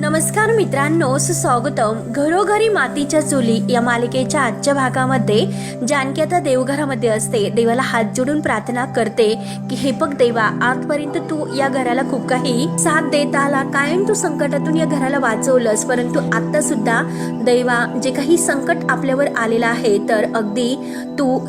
नमस्कार मित्रांनो सुस्वागतम. घरोघरी मातीच्या चुली या मालिकेच्या आजच्या भागामध्ये जानकी आता देवघरामध्ये असते. देवाला हात जोडून प्रार्थना करते की हे बघ देवा आजपर्यंत तू या घराला खूप काही साथ देत आला. कायम तू संकटातून या घराला वाचवलंस. परंतु आता सुद्धा देवा जे काही संकट आपल्यावर आलेलं आहे तर अगदी तू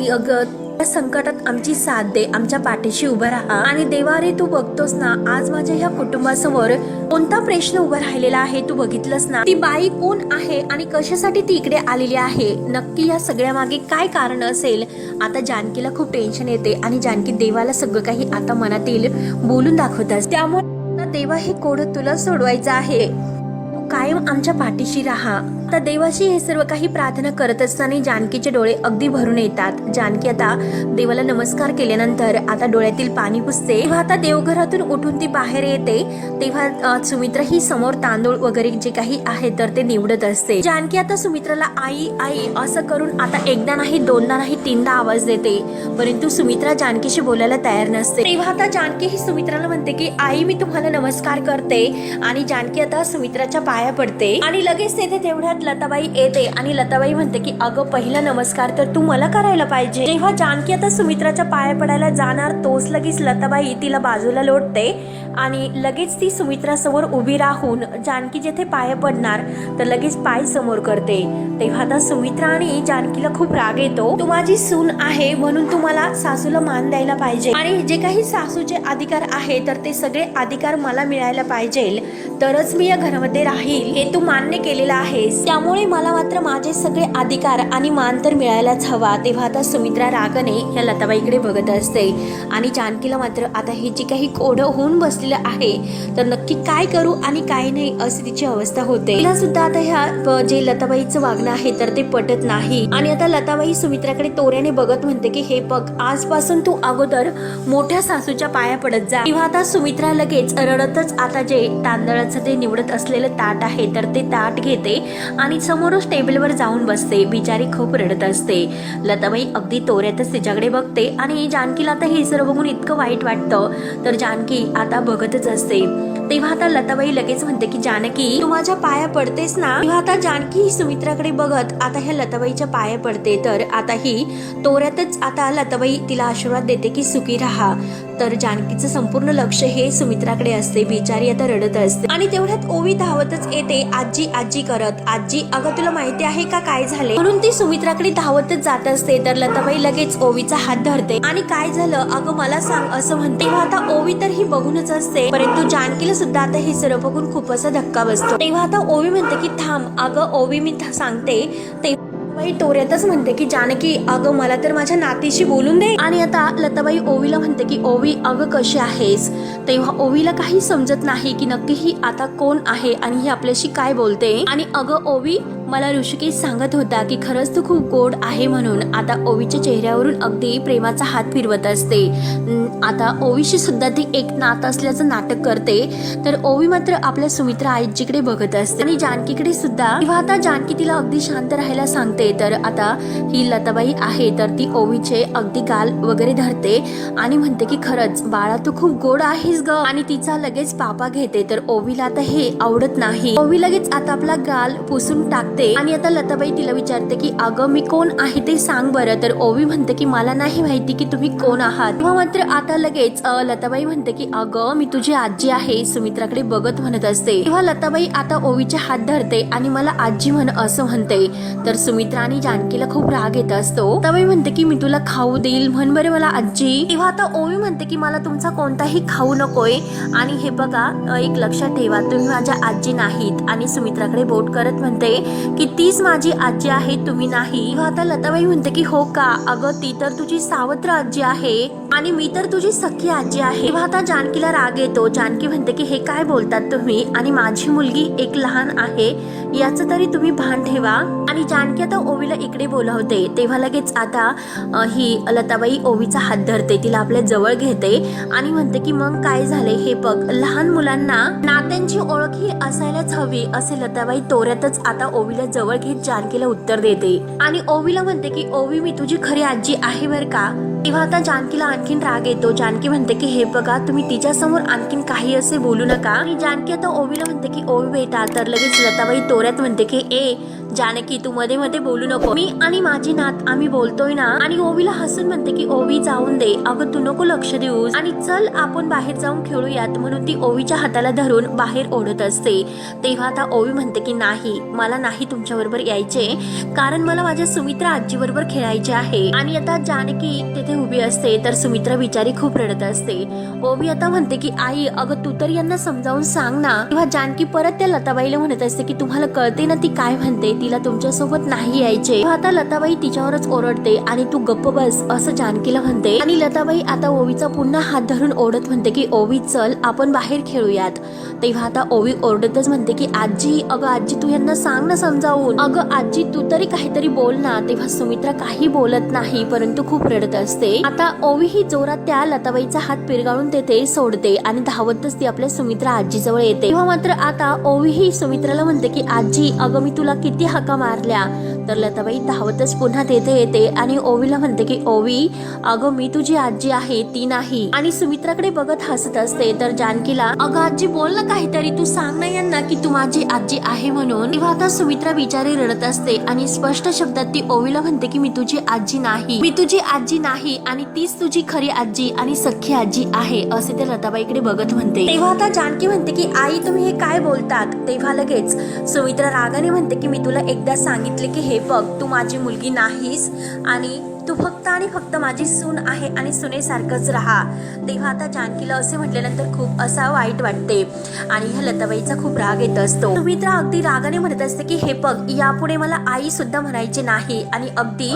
या संकटात आमची साथ दे आमच्या पाठीशी उभं राहा. आणि देवा रे तू बघतोस ना आज माझ्या ह्या कुटुंबासमोर कोणता प्रश्न उभा राहिलेला आहे तू बघितलंस ना? ती बाई कोण आहे आणि कशासाठी ती इकडे आलेली आहे? नक्की या सगळ्या मागे काय कारण असेल? आता जानकीला खूप टेन्शन येते आणि जानकी देवाला सगळं काही आता मनातील बोलून दाखवतात. त्यामुळे देवा हे कोड तुला सोडवायचं आहे. कायम आमच्या पाठीशी राहा. आता देवाशी हे सर्व काही प्रार्थना करत असताना जानकीचे डोळे अगदी भरून येतात. जानकी आता देवाला नमस्कार केल्यानंतर आता डोळ्यातील पाणी पुसते. तेव्हा आता देवघरातून उठून ती बाहेर येते. तेव्हा सुमित्रा ही समोर तांदूळ वगैरे जे काही आहे तर ते निवडत असते. जानकी आता सुमित्राला आई आई असं करून आता एकदा नाही दोनदा नाही तीनदा आवाज देते. परंतु सुमित्रा जानकीशी बोलायला तयार नसते. तेव्हा आता जानकी ही सुमित्राला म्हणते की आई मी तुम्हाला नमस्कार करते. आणि जानकी आता सुमित्राच्या पाया पडते. आणि लगेच तेथे तेवढ्यात लताबाई. येते. आणि लताबाई म्हणते की अगं पहिला नमस्कार तर तू मला करायला पाहिजे. जेव्हा जानकी आता सुमित्राच्या पाया पडायला जाणार तोच लगेच लताबाई तिला बाजूला लोटते. आणि लगेच ती सुमित्रासमोर उभी राहून जानकी जेथे पाय पडणार तर लगेच पाय समोर करते. तेव्हा आता सुमित्रा आणि जानकीला खूप राग येतो. तू माझी सून आहे म्हणून तुम्हाला सासूला मान द्यायला पाहिजे. आणि जे काही सासूचे अधिकार आहे तर ते सगळे अधिकार मला मिळायला पाहिजे. तरच मी या घरामध्ये राहील. हे तू मान्य केलेलं आहेस. त्यामुळे मला मात्र माझे सगळे अधिकार आणि मान तर मिळायलाच हवा. तेव्हा आता सुमित्रा रागने या लताबाईकडे बघत असते. आणि जानकीला मात्र आता हे जी काही कोडं होऊन बसलेलं आहे. तर नक्की काय करू आणि काय नाही अशी तिची अवस्था होते. तिला सुद्धा आता ह्या जे लताबाईचं वागणं आहे तर ते पटत नाही. आणि आता लताबाई सुमित्राकडे तोऱ्याने बघत म्हणते की हे बघ आजपासून तू अगोदर मोठ्या सासूच्या पाया पडत जा. किंवा आता सुमित्रा लगेच रडतच आता जे तांदळाचं ते निवडत असलेलं ताट आहे तर ते ताट घेते आणि समोरच टेबलवर जाऊन बसते. बिचारी खूप रडत असते. लताबाई अगदी तोऱ्यातच तिच्याकडे बघते आणि जानकीला आता हे सर्व बघून इतकं वाईट वाटतं. तर जानकी आता बघतच असते. तेव्हा आता लताबाई लगेच म्हणते की जानकी तू माझ्या पाया पडतेस ना? तेव्हा आता जानकी सुमित्राकडे बघत आता ह्या लताबाईच्या पाया पडते. तर आता ही तोऱ्यातच आता लताबाई तिला आशीर्वाद देते की सुखी राहा. तर जानकीचं संपूर्ण लक्ष हे सुमित्राकडे असते. बिचारी आता रडत असते. आणि तेवढ्यात ओवी धावतच येते. आजी आजी करत. आजी अगं तुला माहिती आहे का काय झाले? म्हणून ती सुमित्राकडे धावतच जात असते. तर लताबाई लगेच ओवीचा हात धरते. आणि काय झालं? अगं मला सांग असं म्हणते. तेव्हा आता ओवी तर ही बघूनच असते. परंतु जानकीला सुद्धा आता हे सर्व बघून खूप असा धक्का बसतो. तेव्हा आता ओवी म्हणते की थांब. अगं ओवी मी सांगते. ते लताबाई तोऱ्यातच म्हणते की जानकी अगं मला तर माझ्या नातीशी बोलून दे. आणि आता लताबाई ओवीला म्हणते की ओवी अगं कशी आहेस? तेव्हा ओवीला काही समजत नाही की नक्की ही आता कोण आहे आणि ही आपल्याशी काय बोलते. आणि अगं ओवी मला ऋषिकेश सांगत होता की खरंच तू खूप गोड आहे म्हणून. आता ओवीच्या चेहऱ्यावरून अगदी प्रेमाचा हात फिरवत असते. आता ओवीशी सुद्धा ती एक नात असल्याचं नाटक करते. तर ओवी मात्र आपल्या सुमित्रा आईजीकडे बघत असते. आणि जानकीकडे सुद्धा. तेव्हा आता जानकी तिला अगदी शांत राहायला सांगते. तर आता ही लताबाई आहे तर ती ओवीचे अगदी गाल वगैरे धरते आणि म्हणते की खरंच बाळा तू खूप गोड आहेस ग. आणि तिचा लगेच पापा घेते. तर ओवीला आता हे आवडत नाही. ओवी लगेच आता आपला गाल पुसून टाकते. आणि आता लताबाई तिला विचारते की अगं मी कोण आहे ते सांग बरं. तर ओवी म्हणते की मला नाही माहिती की तुम्ही कोण आहात. तेव्हा मात्र आता लगेच लताबाई म्हणते की अगं मी तुझी आजी आहे सुमित्राकडे बघत म्हणत असते. तेव्हा लताबाई आता ओवीचे हात धरते आणि मला आजी म्हण असं म्हणते. तर सुमित्रा आणि जानकीला खूप राग येत असतो. लताबाई म्हणते की मी तुला खाऊ देईल म्हण बरे मला आजी. तेव्हा आता ओवी म्हणते की मला तुमचा कोणताही खाऊ नकोय. आणि हे बघा एक लक्षात ठेवा तुम्ही माझ्या आजी नाहीत. आणि सुमित्राकडे बोट करत म्हणते की तीच माझी आजी आहे तुम्ही नाही. आता लताबाई म्हणते की हो का? अगं ती तर तुझी सावत्र आजी आहे आणि मी तर तुझी सखी आजी आहे. तेव्हा आता जानकीला राग येतो. जानकी म्हणते की हे काय बोलतात तुम्ही? आणि माझी मुलगी एक लहान आहे. याचं तरी तुम्ही भान ठेवा. आणि जानकी आता ओवीला इकडे बोलावते. तेव्हा लगेच आता ही लताबाई ओवीचा हात धरते. तिला आपल्या जवळ घेते आणि म्हणते की मग काय झाले हे बघ. लहान मुलांना नात्यांची ओळख ही असायलाच हवी. असे लताबाई तोऱ्यातच आता ओवीला जवळ घेत जानकीला उत्तर देते. आणि ओवीला म्हणते की ओवी मी तुझी खरी आजी आहे बर का? तेव्हा आता जानकीला आणखीन राग येतो. जानकी म्हणते की हे बघा तुम्ही तिच्या समोर आणखीन काही असे बोलू नका. आणि जानकी आता ओवीला म्हणते की ओवी बेटा तर लगेच लताबाई तोऱ्यात म्हणते की ए जानकी तू मध्ये मध्ये बोलू नको. मी आणि माझी नात आम्ही बोलतोय ना? आणि ओवीला हसून म्हणते की ओवी जाऊन दे. अगं तू नको लक्ष देऊ आणि चल आपण बाहेर जाऊन खेळूयात म्हणून ती ओवीच्या हाताला धरून बाहेर ओढत असते. तेव्हा आता ओवी म्हणते की नाही मला नाही तुमच्या बरोबर यायचे. कारण मला माझ्या सुमित्रा आजी बरोबर खेळायचे आहे. आणि आता जानकी तिथे उभी असते तर सुमित्रा बिचारी खूप रडत असते. ओवी आता म्हणते की आई अगं तू तर यांना समजावून सांग ना. तेव्हा जानकी परत त्या लताबाईला म्हणत असते की तुम्हाला कळते ना ती काय म्हणते? तिला तुमच्यासोबत नाही यायचे. तेव्हा आता लताबाई तिच्यावरच ओरडते आणि तू गप्प बस असं जानकीला म्हणते. आणि लताबाई आता ओवीचा पुन्हा हात धरून ओढत म्हणते की ओवी चल आपण बाहेर खेळूयात. तेव्हा आता ओवी ओरडतच म्हणते की आजी अगं आजी तू यांना सांग ना समजावून. अगं आजी तू तरी काहीतरी बोल ना. तेव्हा सुमित्रा काही बोलत नाही परंतु खूप रडत असते. आता ओवी ही जोरात त्या लताबाईचा हात पिरगाळून तेथे सोडते आणि धावतच ती आपल्या सुमित्रा आजीजवळ येते. तेव्हा मात्र आता ओवी ही सुमित्राला म्हणते की आजी अगं मी तुला किती हाका मारल्या. तर लताबाई धावतच पुन्हा तेथे येते आणि ओवीला म्हणते की ओवी अगं मी तुझी आजी आहे ती नाही. आणि सुमित्राकडे बघत हसत असते. तर जानकीला अगं आजी बोल ना काहीतरी. तू सांग ना यांना की तू माझी आजी आहे म्हणून. तेव्हा आता सुमित्रा बिचारी रडत असते आणि स्पष्ट शब्दात ती ओवीला म्हणते की मी तुझी आजी नाही. मी तुझी आजी नाही आणि तीच तुझी खरी आजी आणि सख्खी आजी आहे असे ते लताबाईकडे बघत म्हणते. तेव्हा आता जानकी म्हणते की आई तुम्ही हे काय बोलतात? तेव्हा लगेच सुमित्रा रागाने म्हणते की मी तुला एकदा सांगितले की हे बघ तू माझी मुलगी नाहीस आणि तू फक्त आणि फक्त माझी सून आहे आणि सुनेसारखंच राहा. तेव्हा आता जानकीला असे म्हटल्यानंतर खूप असा वाईट वाटते आणि ह्या लताबाईचा खूप राग येत असतो. सुमित्रा अगदी रागाने म्हणत असते की हे बघ यापुढे मला आई सुद्धा म्हणायची नाही आणि अगदी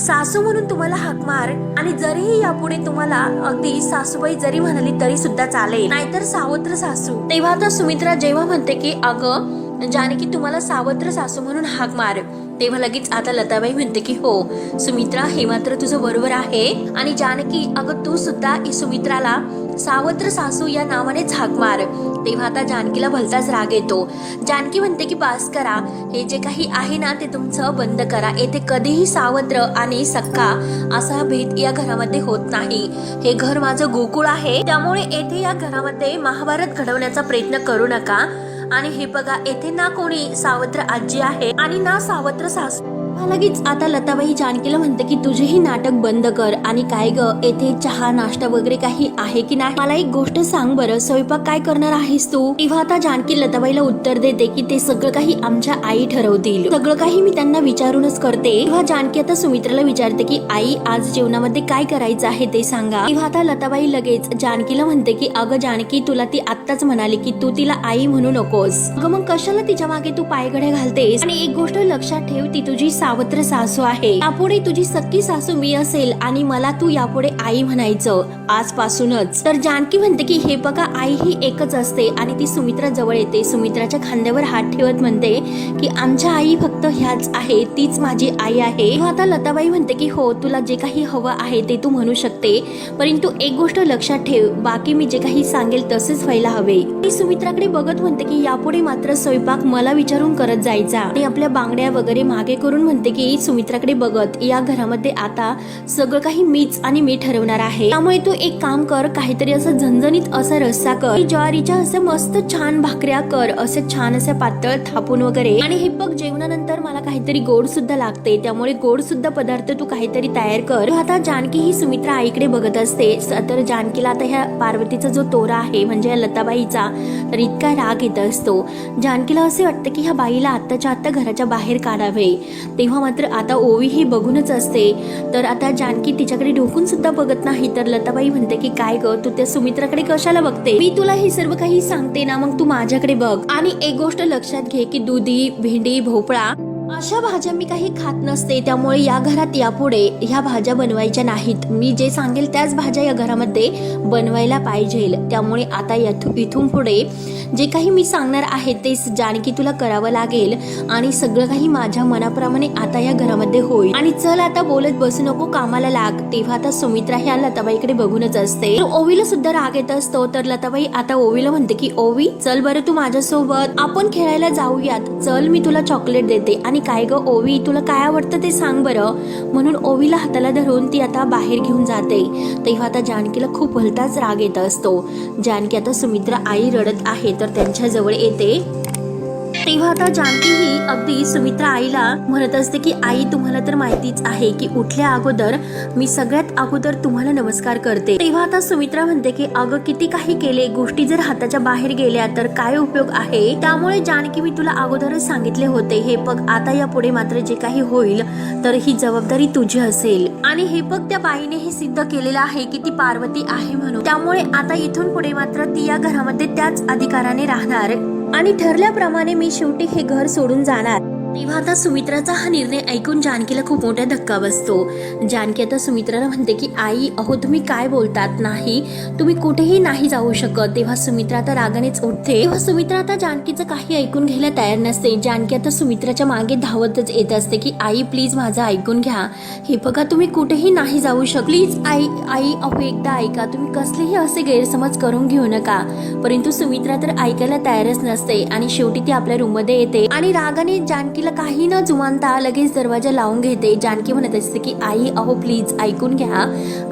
सासू म्हणून तुम्हाला हाक मार आणि जरीही यापुढे तुम्हाला अगदी सासूबाई जरी म्हणाली तरी सुद्धा चालेल. नाहीतर सावत्र सासू. तेव्हा आता सुमित्रा जेव्हा म्हणते की अगं जानकी तुम्हाला सावत्र सासू म्हणून हाक मार. तेव्हा लगेच आता लताबाई म्हणते की हो सुमित्रा हे मात्र तुझं बरोबर आहे. आणि जानकी अगं तू सुद्धा सुमित्राला सावत्र सासू या नावाने झाक मार. तेव्हा आता जानकीला भलताच राग येतो. जानकी म्हणते की पास करा हे जे काही आहे ना ते तुमचं बंद करा. येथे कधीही सावत्र आणि सक्का असा भेद या घरामध्ये होत नाही. हे घर माझं गोकुळ आहे. त्यामुळे येथे या घरामध्ये महाभारत घडवण्याचा प्रयत्न करू नका. आणि हे बघा येथे ना कोणी सावत्र आजी आहे आणि ना सावत्र सासू. लगेच आता लताबाई जानकीला म्हणते की तुझेही नाटक बंद कर. आणि काय ग येथे चहा नाश्ता वगैरे काही आहे की नाही? मला एक गोष्ट सांग बरं स्वयंपाक काय करणार आहेस तू? तेव्हा आता जानकी लताबाईला उत्तर देते की ते सगळं काही आमच्या आई ठरवतील. सगळं काही मी त्यांना विचारूनच करते. तेव्हा जानकी आता सुमित्राला विचारते की आई आज जेवणामध्ये काय करायचं आहे ते सांगा. तेव्हा आता लताबाई लगेच जानकीला म्हणते की अगं जानकी तुला ती आत्ताच म्हणाली की तू तिला आई म्हणू नकोस. अगं मग कशाला तिच्यामागे तू पायघडे घालतेस? आणि एक गोष्ट लक्षात ठेव ती तुझी सावत्र सासू आहे. यापुढे तुझी सक्की सासू मी असेल आणि मला तू यापुढे आई म्हणायचं. आजपासूनच. तर जानकी म्हणते की हे बघा आई ही एकच असते आणि ती सुमित्रा जवळ येते. सुमित्राच्या खांद्यावर हात ठेवत म्हणते की आमच्या आई फक्त ह्याच आहे. तीच माझी आई आहे. आता लताबाई म्हणते की हो तुला जे काही हवं आहे ते तू म्हणू शकते. परंतु एक गोष्ट लक्षात ठेव. बाकी मी जे काही सांगेल तसेच व्हायला हवे. ती सुमित्राकडे बघत म्हणते की यापुढे मात्र स्वयंपाक मला विचारून करत जायचा. आणि आपल्या बांगड्या वगैरे मागे करून म्हणते की सुमित्राकडे बघत या घरामध्ये आता सगळं काही मीच आणि मी ठरवणार आहे. त्यामुळे तू एक काम कर काहीतरी असं झणझणीत असा रस्सा कर. ज्वारीच्या असं मस्त छान भाकऱ्या कर असे छान असे पातळ थापून वगैरे. आणि हे बघ जेवणानंतर मला काहीतरी गोड सुद्धा लागते. त्यामुळे गोड सुद्धा पदार्थ तू काहीतरी तयार कर. आता जानकी ही सुमित्रा आईकडे बघत असते. तर जानकीला आता ह्या पार्वतीचा जो तोरा आहे म्हणजे या लताबाईचा तर इतका राग येत असतो. जानकीला असे वाटतं की ह्या बाईला आत्ताच्या आत्ता घराच्या बाहेर काढावे. तेव्हा मात्र आता ओवी ही बघूनच असते. तर आता जानकी तिच्याकडे ढोकून सुद्धा बघत नाही. तर लताबाई म्हणते की काय ग तू त्या सुमित्राकडे कशाला बघते? मी तुला हे सर्व काही सांगते ना मग तू माझ्याकडे बघ. आणि एक गोष्ट लक्षात घे की दुधी भेंडी भोपळा अशा भाज्या मी काही खात नसते त्यामुळे या घरात यापुढे ह्या भाज्या बनवायच्या नाहीत. मी जे सांगेल त्याच भाज्या या घरामध्ये बनवायला पाहिजे. त्यामुळे आता इथून पुढे जे काही मी सांगणार आहे ते जानकी तुला करावं लागेल आणि सगळं काही माझ्या मनाप्रमाणे आता या घरामध्ये होईल. आणि चल आता बोलत बसू नको कामाला लाग. तेव्हा आता सुमित्रा ह्या लताबाईकडे बघूनच असते. ओवीला सुद्धा राग येत असतो तर लताबाई आता ओवीला म्हणते की ओवी चल बरं तू माझ्यासोबत. आपण खेळायला जाऊयात. चल मी तुला चॉकलेट देते आणि आणि काय ग ओवी? तुला काय आवडतं ते सांग बरं. म्हणून ओवीला हाताला धरून ती आता बाहेर घेऊन जाते. तेव्हा आता जानकीला खूप भलताच राग येत असतो. जानकी आता सुमित्रा आई रडत आहे तर त्यांच्याजवळ येते. तेव्हा आता जानकी ही अगदी सुमित्रा आईला म्हणत असते की आई तुम्हाला तर माहितीच आहे की उठल्या अगोदर मी सगळ्यात अगोदर तुम्हाला नमस्कार करते. तेव्हा आता सुमित्रा म्हणते की अगं किती काही केले. गोष्टी जर हाताच्या बाहेर गेल्या तर काय उपयोग आहे? त्यामुळे जानकी मी तुला अगोदरच सांगितले होते हे बघ आता या पुढे मात्र जे काही होईल तर ही जबाबदारी तुझी असेल. आणि हे बघ त्या बाईने हे सिद्ध केलेलं आहे की ती पार्वती आहे म्हणून. त्यामुळे आता इथून पुढे मात्र ती या घरामध्ये त्याच अधिकाराने राहणार. आणि ठरल्याप्रमाणे मी शेवटी हे घर सोडून जाणार. तेव्हा आता सुमित्राचा हा निर्णय ऐकून जानकीला खूप मोठा धक्का बसतो. जानकी आता सुमित्राला म्हणते की आई अहो तुम्ही काय बोलतात? नाही. तुम्ही कुठेही नाही जाऊ शकत. तेव्हा सुमित्रा आता रागानेच उठते तेव्हा सुमित्रा आता जानकीचं काही ऐकून घ्यायला तयार नसते. जानकी आता सुमित्राच्या मागे धावतच येत असते की आई प्लीज माझं ऐकून घ्या. हे बघा तुम्ही कुठेही नाही जाऊ शक प्लीज आई आई अहो एकदा ऐका. तुम्ही कसलेही असे गैरसमज करून घेऊ नका. परंतु सुमित्रा तर ऐकायला तयारच नसते आणि शेवटी ती आपल्या रूममध्ये येते. आणि रागाने जानकीला काही न जुमानता लगेच दरवाजा लावून घेते. जानकी म्हणत असते की आई अहो प्लीज ऐकून घ्या.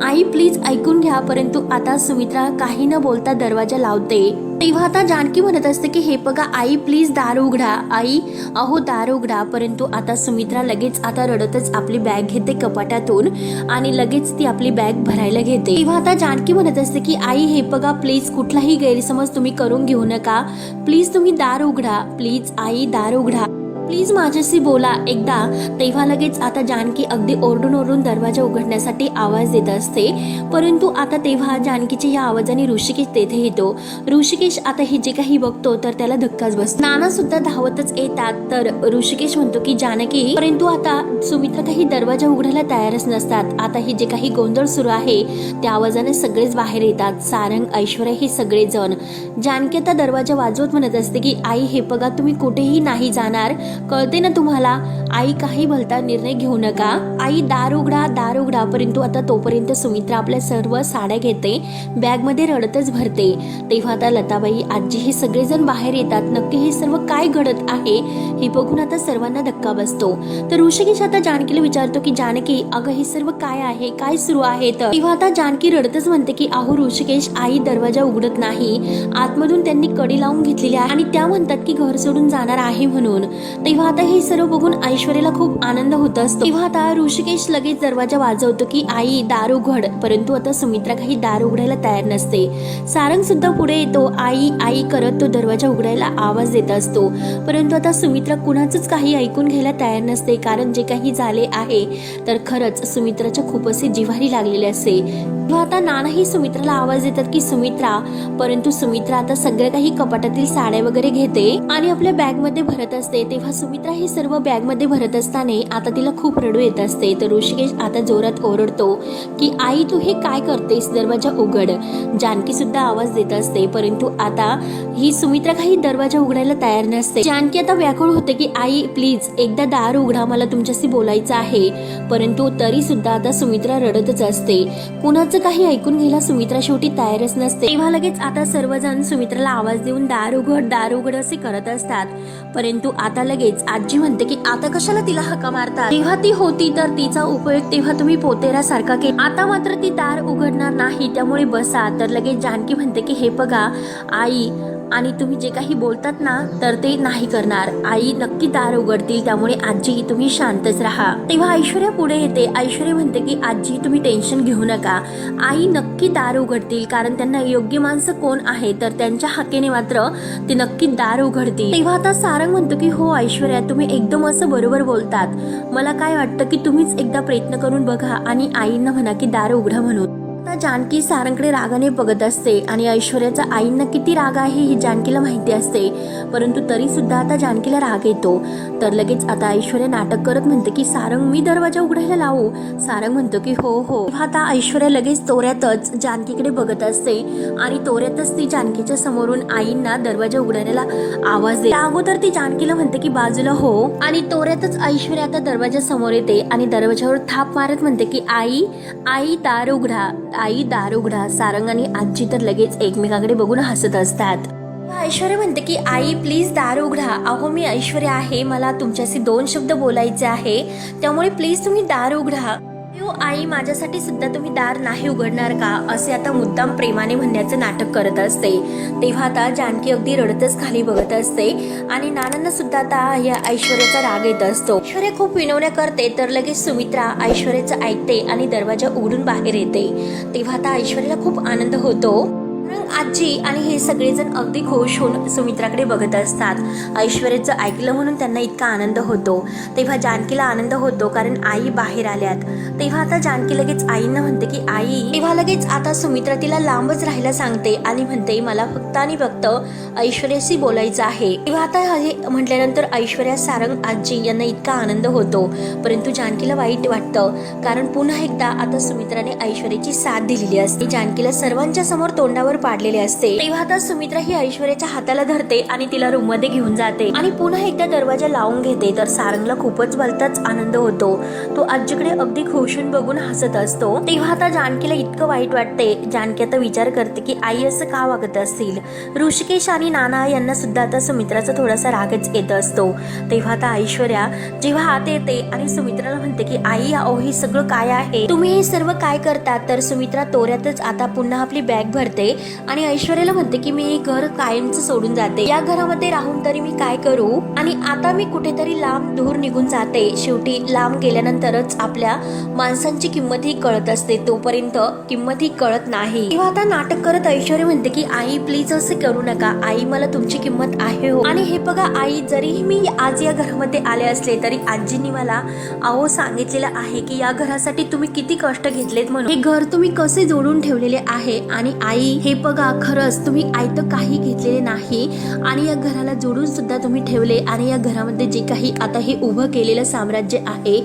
आई प्लीज ऐकून घ्या परंतु आता सुमित्रा काही न बोलता दरवाजा लावते. तेव्हा आता जानकी म्हणत असते की हे बघा आई प्लीज दार उघडा. आई अहो दार उघडा परंतु आता सुमित्रा लगेच आता रडतच आपली बॅग घेते कपाटातून आणि लगेच ती आपली बॅग भरायला घेते. तेव्हा आता जानकी म्हणत असते की आई हे बघा प्लीज कुठलाही गैरसमज तुम्ही करून घेऊ नका. प्लीज तुम्ही दार उघडा. प्लीज आई दार उघडा. प्लीज माझ्याशी बोला. एकदा तेव्हा लगेच आता जानकी अगदी ओरडून ओरडून दरवाजा उघडण्यासाठी आवाज देत असते. परंतु आता तेव्हा जानकीच्या या आवाजाने ऋषिकेश तेथे येतो. ऋषिकेश आता हे जे काही बघतो तर त्याला धक्काच बसतो. नाना सुद्धा धावतच येतात तर ऋषिकेश म्हणतो की जानकी परंतु आता सुमित्रा काही दरवाजा उघडायला तयारच नसतात. आता हे जे काही गोंधळ सुरू आहे त्या आवाजाने सगळेच बाहेर येतात. सारंग ऐश्वर्या हे सगळे जण जानकी आता दरवाजा वाजवत म्हणत असते की आई हे बघा तुम्ही कुठेही नाही जाणार. कळते ना तुम्हाला? आई काही भलता निर्णय घेऊ नका. आई दार उघडा दार उघडा परंतु आता तोपर्यंत सुमित्रा आपल्या सर्व साड्या घेते बॅगमध्ये रडतच भरते. तेव्हा आता लताबाई आजी हे सगळेजण बाहेर येतात. नक्की हे सर्व काय घडत आहे हे बघून आता सर्वांना धक्का बसतो. तर ऋषिकेश आता जानकीला विचारतो की जानकी अगं हे सर्व काय आहे? काय सुरू आहे? तर तेव्हा आता जानकी रडतच म्हणते की अहो ऋषिकेश आई दरवाजा उघडत नाही. आतमधून त्यांनी कडी लावून घेतलेली आहे आणि त्या म्हणतात की घर सोडून जाणार आहे म्हणून. तेव्हा आता हे सर्व बघून ऐश्वर्याला खूप आनंद होत असतो. तेव्हा आता ऋषिकेश लगेच दरवाजा वाजवतो की आई दार उघड परंतु आता सुमित्रा काही दार उघडायला तयार नसते. सारंग सुद्धा पुढे येतो. आई आई करत तो दरवाजा उघडायला आवाज देत असतो. परंतु आता सुमित्रा कुणाचंच काही ऐकून घ्यायला तयार नसते. कारण जे काही झाले आहे तर खरंच सुमित्राच्या खूप असे जिव्हारी लागलेले असते. तेव्हा आता नानाही सुमित्राला आवाज देतात की सुमित्रा परंतु सुमित्रा आता सगळं काही कपाटातील साड्या वगैरे घेते आणि आपल्या बॅगमध्ये भरत असते. तेव्हा सुमित्रा हे सर्व बॅगमध्ये भरत असताना आता तिला खूप रडू येत असते. तर ऋषिकेश आता जोरात ओरडतो की आई तू हे काय करतेस? दरवाजा उघड. जानकी सुद्धा आवाज देत असते परंतु आता ही सुमित्रा काही दरवाजा उघडायला तयार नसते. जानकी आता व्याकुळ होते की आई प्लीज एकदा दार उघडा मला तुमच्याशी बोलायचं आहे. परंतु तरी सुद्धा आता सुमित्रा रडतच असते. कुणाचं काही ऐकून घ्यायला सुमित्रा शेवटी तयारच नसते. तेव्हा लगेच आता सर्वजण सुमित्राला आवाज देऊन दार उघड दार उघड असे करत असतात. परंतु आता लगेच आजी म्हणते की आता कशाला तिला हका मारतात? तेव्हा ती होती तर तिचा उपयोग तेव्हा तुम्ही पोतेरा सारखा केला आता मात्र ती दार उघडणार नाही त्यामुळे बसा. तर लगेच जानकी म्हणते की हे बघा आई आणि तुम्ही जे काही बोलतात ना तर ते नाही करणार. आई नक्की दार उघडतील त्यामुळे आजी तुम्ही शांतच राहा. तेव्हा ऐश्वर्या पुढे येते. ऐश्वर्या म्हणते की आजी तुम्ही टेन्शन घेऊ नका. आई नक्की दार उघडतील कारण त्यांना योग्य माणसं कोण आहे तर त्यांच्या हाकेने मात्र ते नक्की दार उघडतील. तेव्हा आता सारंग म्हणतो की हो ऐश्वर्या तुम्ही एकदम असं बरोबर बोलतात. मला काय वाटतं की तुम्हीच एकदा प्रयत्न करून बघा आणि आईंना म्हणा की दार उघडा म्हणून. आता जानकी सारंगकडे रागाने बघत असते आणि ऐश्वर्याचा आईंना किती राग आहे ही जानकीला माहिती असते. परंतु तरी सुद्धा आता जानकीला राग येतो. तर लगेच आता ऐश्वर्या नाटक करत म्हणते की सारंग मी दरवाजा उघडायला लावू? सारंग म्हणतो की हो हो. आता ऐश्वर्या लगेच तोऱ्यातच जानकीकडे बघत असते आणि तोऱ्यातच ती जानकीच्या समोरून आईंना दरवाजा उघडायला आवाज देते अगोदर ती जानकीला म्हणते की बाजूला हो. आणि तोऱ्यातच ऐश्वर्या आता दरवाजा समोर येते आणि दरवाजावर थाप मारत म्हणते की आई आई दार उघडा. आई दार उघडा सारंग आणि आजी तर लगेच एकमेकाकडे बघून हसत असतात. ऐश्वर्या म्हणते की आई प्लीज दार उघडा. अहो मी ऐश्वर्या आहे. मला तुमच्याशी दोन शब्द बोलायचे आहे. त्यामुळे प्लीज तुम्ही दार उघडा. अयो आई माझ्यासाठी सुद्धा तुम्ही दार नाही उघडणार का? असे आता मुद्दाम प्रेमाने म्हणण्याचं नाटक करत असते. तेव्हा आता जानकी अगदी रडतच खाली बघत असते आणि नानांना सुद्धा आता या ऐश्वर्याचा राग येत असतो. ऐश्वर्या खूप विनवण्या करते तर लगेच सुमित्रा ऐश्वर्याचं ऐकते आणि दरवाजा उघडून बाहेर येते. तेव्हा आता ऐश्वर्याला खूप आनंद होतो. म्हणून आजी आणि हे सगळेजण अगदी खुश होऊन सुमित्राकडे बघत असतात. ऐश्वर्याचं ऐकलं म्हणून त्यांना इतका आनंद होतो. तेव्हा जानकीला आनंद होतो कारण आई बाहेर आल्यात. तेव्हा आता जानकी लगेच आईंना म्हणते की आई. तेव्हा लगेच आता सुमित्रा तिला लांबच राहायला सांगते आणि म्हणते मला फक्त आणि फक्त ऐश्वर्याशी बोलायचं आहे. तेव्हा आता हे म्हटल्यानंतर ऐश्वर्या सारंग आजी यांना इतका आनंद होतो. परंतु जानकीला वाईट वाटतं. कारण पुन्हा एकदा आता सुमित्राने ऐश्वर्याची साथ दिलेली असते. जानकीला सर्वांच्या समोर तोंडावर पाडलेले असते. तेव्हा आता सुमित्रा ही ऐश्वर्याच्या हाताला धरते आणि तिला रूममध्ये घेऊन जाते. आणि पुन्हा एकदा दरवाजा लावून घेते तर सारंगला खूपच भलताच आनंद होतो. तो आजीकडे अगदी खुशून बघून हसत असतो. तेव्हा आता जानकीला इतकं वाईट वाटते जानकी आता विचार करते की आई असं का वागत असतील? ऋषिकेश आणि नाना यांना सुद्धा आता सुमित्राचा थोडासा रागच येत असतो. तेव्हा आता ऐश्वर्या जेव्हा आत येते आणि सुमित्राला म्हणते की आई अहो हे सगळं काय आहे? तुम्ही हे सर्व काय करता तर सुमित्रा तोऱ्यातच आता पुन्हा आपली बॅग भरते. आणि ऐश्वर्याला म्हणते की मी हे घर कायमचं सोडून जाते. या घरामध्ये राहून तरी मी काय करू? आणि आता मी कुठेतरी लांब दूर निघून जाते. शेवटी लांब गेल्यानंतरच आपल्या माणसांची किंमत ही कळत असते. तोपर्यंत किंमत ही कळत नाही. तेव्हा आता नाटक करत ऐश्वर्या म्हणते की आई प्लीज असे करू नका. आई मला तुमची किंमत आहे हो. आणि हे बघा आई जरीही मी आज या घरामध्ये आले असले तरी आजींनी मला अहो सांगितलेलं आहे की या घरासाठी तुम्ही किती कष्ट घेतलेत म्हणून. हे घर तुम्ही कसे जोडून ठेवलेले आहे? आणि आई हे बघा खरंच तुम्ही आयतं काही घेतलेले नाही आणि या घराला जोडून सुद्धा तुम्ही ठेवले आणि या घरामध्ये जे काही आता हे उभं केलेलं साम्राज्य आहे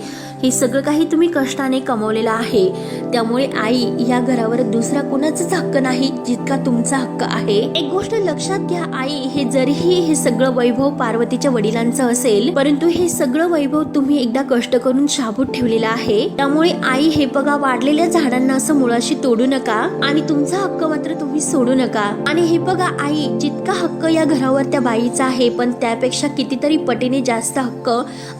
हे सगळं काही तुम्ही कष्टाने कमवलेलं आहे. त्यामुळे आई या घरावर दुसरा कोणाचाच हक्क नाही जितका तुमचा हक्क आहे. एक गोष्ट लक्षात घ्या आई हे जरीही हे सगळं वैभव पार्वतीच्या वडिलांचं असेल परंतु हे सगळं वैभव तुम्ही एकदा कष्ट करून शाबूत ठेवलेलं आहे. त्यामुळे आई हे बघा वाढलेल्या झाडांना असं मुळाशी तोडू नका आणि तुमचा हक्क मात्र तुम्ही सोडू नका. आणि हे बघा आई जितका हक्क या घरावर त्या बाईचा आहे पण त्यापेक्षा कितीतरी पटीने जास्त हक्क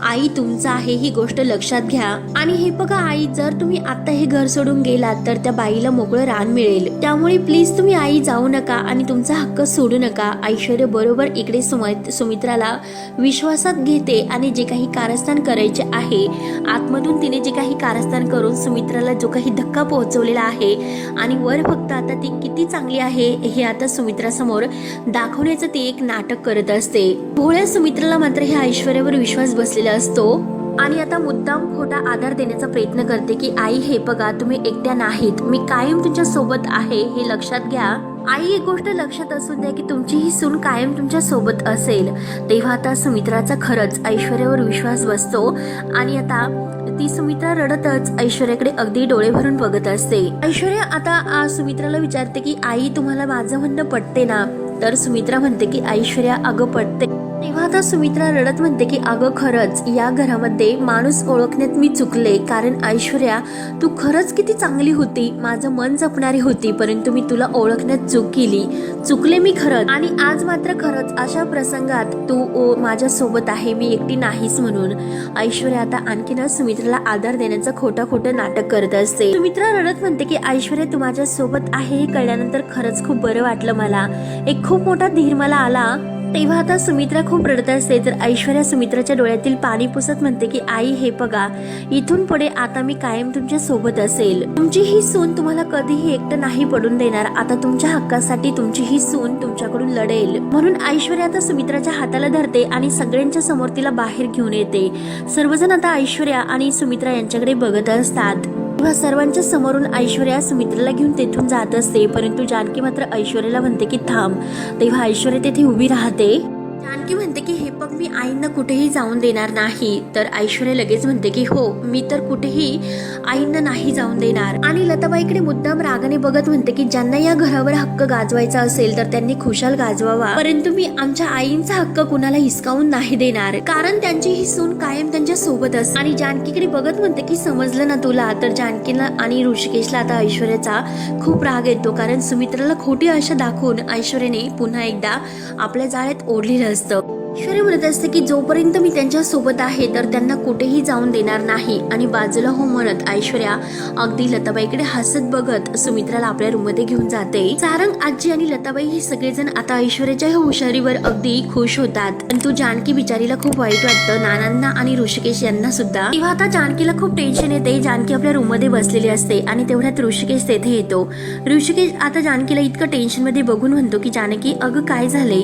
आई तुमचा आहे ही गोष्ट लक्षात घ्या. आणि हे बघा आई जर तुम्ही आता हे घर सोडून गेलात तर त्या बाईला मोकळं रान मिळेल. त्यामुळे प्लीज तुम्ही आई जाऊ नका आणि तुमचा हक्क सोडू नका. ऐश्वर्य बरोबर इकडे सुमित सुमित्राला विश्वासात घेते आणि जे काही कारस्थान करायचे आहे आतमधून तिने जे काही कारस्थान करून सुमित्राला जो काही धक्का पोहोचवलेला आहे आणि वर फक्त आता ती किती चांगली आहे हे आता सुमित्रासमोर दाखवण्याचं ती एक नाटक करत असते. भोळ्या सुमित्राला मात्र ह्या ऐश्वर्यावर विश्वास बसलेला असतो. आणि आता मुद्दाम खोटा आधार देण्याचा प्रयत्न करते की आई हे बघा तुम्ही एकट्या नाहीत. मी कायम तुमच्यासोबत आहे हे लक्षात घ्या. आई एक गोष्ट लक्षात असू द्या की तुमची ही सून कायम तुमच्यासोबत असेल. तेव्हा आता सुमित्राचा खरंच ऐश्वर्यावर विश्वास बसतो आणि आता ती सुमित्रा रडतच ऐश्वर्याकडे अगदी डोळे भरून बघत असते. ऐश्वर्या आता आ, सुमित्राला विचारते की आई तुम्हाला माझं म्हणणं पटते ना? तर सुमित्रा म्हणते की ऐश्वर्या अगं पटते. तेव्हा आता सुमित्रा रडत म्हणते की अगं खरंच या घरामध्ये माणूस ओळखण्यात मी चुकले. कारण ऐश्वर्या तू खरंच किती चांगली होती. माझं मन जपणारी होती परंतु मी तुला ओळखण्यात चूक केली. चुकले मी खरंच. आणि आज मात्र खरंच अशा प्रसंगात तू ओ, माझ्या सोबत आहे. मी एकटी नाहीस म्हणून. ऐश्वर्या आता आणखीनच सुमित्राला आधार देण्याचं खोटं खोटं नाटक करत असते. सुमित्रा रडत म्हणते की ऐश्वर्या तू माझ्या सोबत आहे हे कळल्यानंतर खरंच खूप बरं वाटलं मला. एक खूप मोठा धीर मला आला. तेव्हा आता सुमित्रा खूप रडत असते. तर ऐश्वर्या सुमित्राच्या डोळ्यातील पाणी पुसत म्हणते की आई हे बघा इथून पुढे आता मी कायम तुमच्यासोबत असेल. तुमची ही सून तुम्हाला कधीही एकटं नाही पडून देणार. आता तुमच्या हक्कासाठी तुमची ही सून तुमच्याकडून लढेल. म्हणून ऐश्वर्या आता सुमित्राच्या हाताला धरते आणि सगळ्यांच्या समोर तिला बाहेर घेऊन येते. सर्वजण आता ऐश्वर्या आणि सुमित्रा यांच्याकडे बघत असतात. तेव्हा सर्वांच्या समोरून ऐश्वर्या सुमित्राला घेऊन तेथून जात असते परंतु जानकी मात्र ऐश्वर्याला म्हणते की थांब तेव्हा ऐश्वर्या तेथे उभी राहते. जानकी म्हणते की हे बघ मी आईंना कुठेही जाऊन देणार नाही. तर ऐश्वर्या लगेच म्हणते की हो मी तर कुठेही आईंना नाही जाऊन देणार. आणि लताबाईकडे मुद्दाम रागाने बघत म्हणते की ज्यांना या घरावर हक्क गाजवायचा असेल तर त्यांनी खुशाल गाजवावा. परंतु मी आमच्या आईंचा हक्क कुणाला हिसकावून नाही देणार. कारण त्यांची ही सून कायम त्यांच्यासोबत असते आणि जानकीकडे बघत म्हणते की समजलं ना तुला? तर जानकीला आणि ऋषिकेशला आता ऐश्वर्याचा खूप राग येतो. कारण सुमित्राला खोटी आशा दाखवून ऐश्वर्याने पुन्हा एकदा आपल्या जाळ्यात ओढलेलं असतं ऐश्वर्या म्हणत असते की जोपर्यंत मी त्यांच्यासोबत आहे तर त्यांना कुठेही जाऊन देणार नाही. आणि बाजूला हो म्हणत ऐश्वर्या अगदी लताबाईकडे हसत बघत सुमित्राला आपल्या रूममध्ये घेऊन जाते. सारंग आजी आणि लताबाई हे सगळेजण आता ऐश्वर्याच्या ह्या हुशारीवर अगदी खुश होतात. परंतु जानकी बिचारीला खूप वाईट वाटतं. नानांना आणि ऋषिकेश यांना सुद्धा. तेव्हा आता जानकीला खूप टेन्शन येते. जानकी आपल्या रूममध्ये बसलेली असते आणि तेवढ्यात ऋषिकेश तेथे येतो. ऋषिकेश आता जानकीला इतकं टेन्शनमध्ये बघून म्हणतो की जानकी अगं काय झाले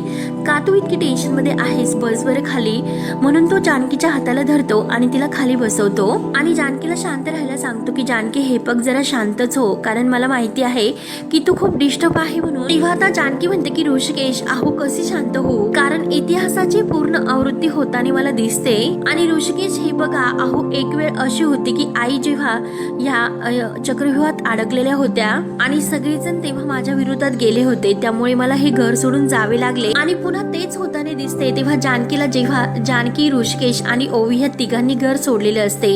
का तू इतकी टेन्शनमध्ये आहेस बस बरं खाली. म्हणून तो जानकीच्या हाताला धरतो आणि तिला खाली बसवतो. आणि जानकीला शांत राहायला सांगतो की जानकी हे पग जरा शांतच हो कारण मला माहिती आहे की तू खूप डिस्टर्ब आहे म्हणून. तेव्हा आता जानकी म्हणते की ऋषिकेश अहो कसे शांत हो कारण इतिहासाची पूर्ण आवृत्ती होताना मला दिसते. आणि ऋषिकेश हे बघा अहो एक वेळ अशी होती की आई जेव्हा या चक्रव्यूहात अडकलेल्या होत्या आणि सगळेजण तेव्हा माझ्या विरोधात गेले होते त्यामुळे मला हे घर सोडून जावे लागले. आणि पुन्हा तेच होताना दिसते तेव्हा जानकीला जेव्हा जानकी ऋषिकेश आणि ओवी ह्या तिघांनी घर सोडलेले असते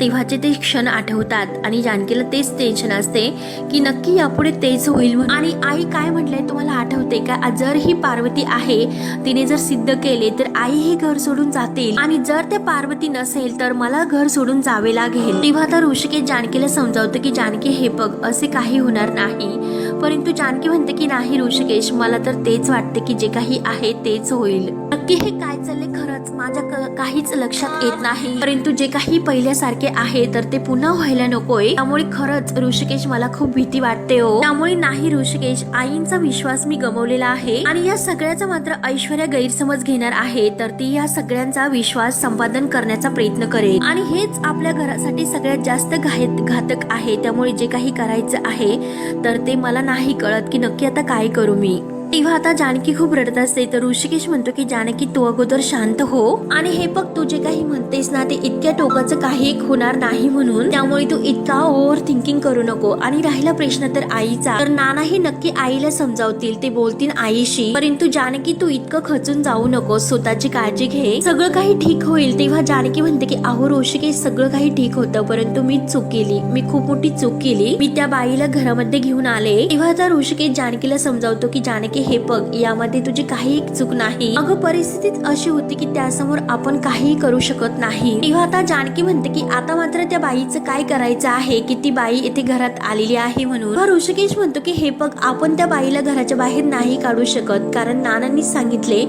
तेव्हाचे ते क्षण आठवतात आणि जानकीला तेच टेन्शन असते की नक्की यापुढे तेच होईल आणि आई काय म्हटलंय तुम्हाला आठवते का? जर ही पार्वती आहे तिने जर सिद्ध केले तर आई हे घर सोडून जातील. आणि जर ते पार्वती नसेल तर मला घर सोडून जावे लागेल. तेव्हा तर ऋषिकेश जानकीला समजावतं की जानकी हे बघ असे काही होणार नाही. परंतु जानकी म्हणते की नाही ऋषिकेश मला तर तेच वाटते की जे काही आहे तेच होईल. नक्की हे काय चालले खरंच माझ्या काहीच लक्षात येत नाही. परंतु जे काही पहिल्यासारखे आहे तर ते पुन्हा व्हायला नकोय. त्यामुळे खरंच ऋषिकेश मला खूप भीती वाटते हो. त्यामुळे नाही ऋषिकेश आईंचा विश्वास मी गमावलेला आहे. आणि या सगळ्याचा मात्र ऐश्वर्या गैरसमज घेणार आहे तर ती या सगळ्यांचा विश्वास संपादन करण्याचा प्रयत्न करेल. आणि हेच आपल्या घरासाठी सगळ्यात जास्त घातक आहे. त्यामुळे जे काही करायचं आहे तर ते मला नाही कळत की नक्की आता काय करू मी. तेव्हा आता जानकी खूप रडत असते. तर ऋषिकेश म्हणतो की जानकी तू अगोदर शांत हो. आणि हे बघ तू जे काही म्हणतेस ना ते इतक्या टोकाचं काही एक होणार नाही म्हणून त्यामुळे तू इतका ओव्हर थिंकिंग करू नको. आणि राहिला प्रश्न तर आईचा. तर नानाही नक्की आईला समजावतील ते बोलतील आईशी. परंतु जानकी तू इतकं खचून जाऊ नको स्वतःची काळजी घे. सगळं काही ठीक होईल. तेव्हा जानकी म्हणते की अहो ऋषिकेश सगळं काही ठीक होतं. परंतु मी चूक केली. मी खूप मोठी चूक केली. मी त्या बाईला घरामध्ये घेऊन आले. तेव्हा आता ऋषिकेश जानकीला समजावतो की जानकी हे बघ यामध्ये तुझी काही चूक नाही. अगं परिस्थितीत अशी होती की त्यासमोर आपण काहीही करू शकत नाही. तेव्हा आता जानकी म्हणते की आता मात्र त्या बाईचं काय करायचं आहे की ती बाई येथे घरात आलेली आहे म्हणून. ऋषिकेश म्हणतो की हे बघ आपण त्या बाईला घराच्या बाहेर नाही काढू शकत. कारण नानांनी सांगितले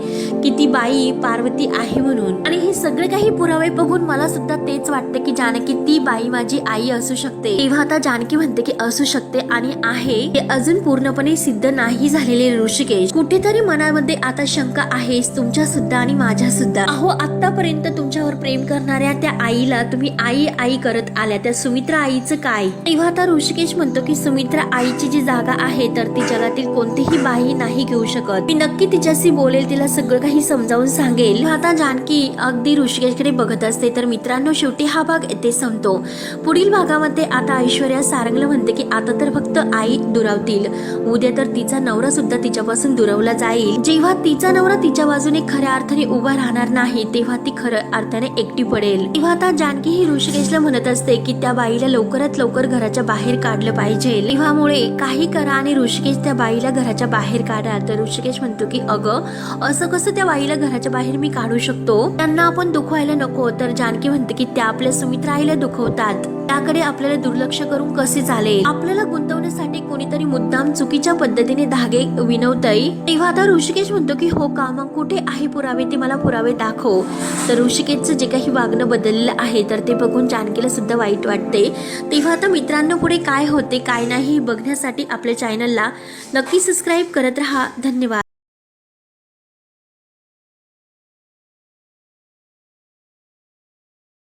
की ती बाई पार्वती आहे म्हणून. आणि हे सगळे काही पुरावे बघून मला सुद्धा तेच वाटतं की जानकी ती बाई माझी आई असू शकते. तेव्हा आता जानकी म्हणते की असू शकते आणि आहे. हे अजून पूर्णपणे सिद्ध नाही झालेले ऋषिकेश कुठेतरी मनामध्ये आता शंका आहेस तुमच्या सुद्धा आणि माझ्या सुद्धा अहो आतापर्यंत तुमच्यावर प्रेम करणाऱ्या त्या आईला तुम्ही आई आई करत आल्या. त्या सुमित्रा आईचं काय? तेव्हा आता ऋषिकेश म्हणतो की सुमित्रा आईची जी जागा आहे तर ती जगातील कोणतीही बाई नाही घेऊ शकत. मी नक्की तिच्याशी बोलेल तिला सगळं काही समजावून सांगेल. आता जानकी अगदी ऋषिकेशकडे बघत असते तर मित्रांनो शेवटी हा भाग येथे संपतो. पुढील भागामध्ये आता ऐश्वर्या सारंगला म्हणते की आता तर फक्त आई दुरावतील. उद्या तर तिचा नवरा सुद्धा तिच्यापासून दुरावला जाईल. जेव्हा तिचा नवरा तिच्या बाजूने खऱ्या अर्थाने उभा राहणार नाही तेव्हा ती खरं अर्थाने एकटी पडेल. तेव्हा आता जानकी ही ऋषिकेशला म्हणत असते की त्या बाईला लवकरात लवकर घराच्या बाहेर काढलं पाहिजे. तेव्हामुळे काही करा आणि ऋषिकेश त्या बाईला घराच्या बाहेर काढा. तर ऋषिकेश म्हणतो की अगं असं कसं त्या बाईला घराच्या बाहेर मी काढू शकतो? त्यांना आपण दुखवायला नको. तर जानकी म्हणते की त्या आपल्या सुमित्राईला दुखवतात. त्याकडे आपल्याला दुर्लक्ष करून कसे चालेल? आपल्याला गुंतवण्यासाठी कोणीतरी मुद्दाम चुकीच्या पद्धतीने धागे विनवतय? तेव्हा आता ऋषिकेश म्हणतो की हो का मग कुठे आहे पुरावे ते मला पुरावे दाखव. तर ऋषिकेशचं जे काही वागणं बदललेलं आहे तर ते बघून जानकीला सुद्धा वाईट वाटते तेव्हा आता मित्रांनो पुढे काय होते काय नाही हे बघण्यासाठी आपल्या चॅनलला नक्की सबस्क्राईब करत राहा. धन्यवाद.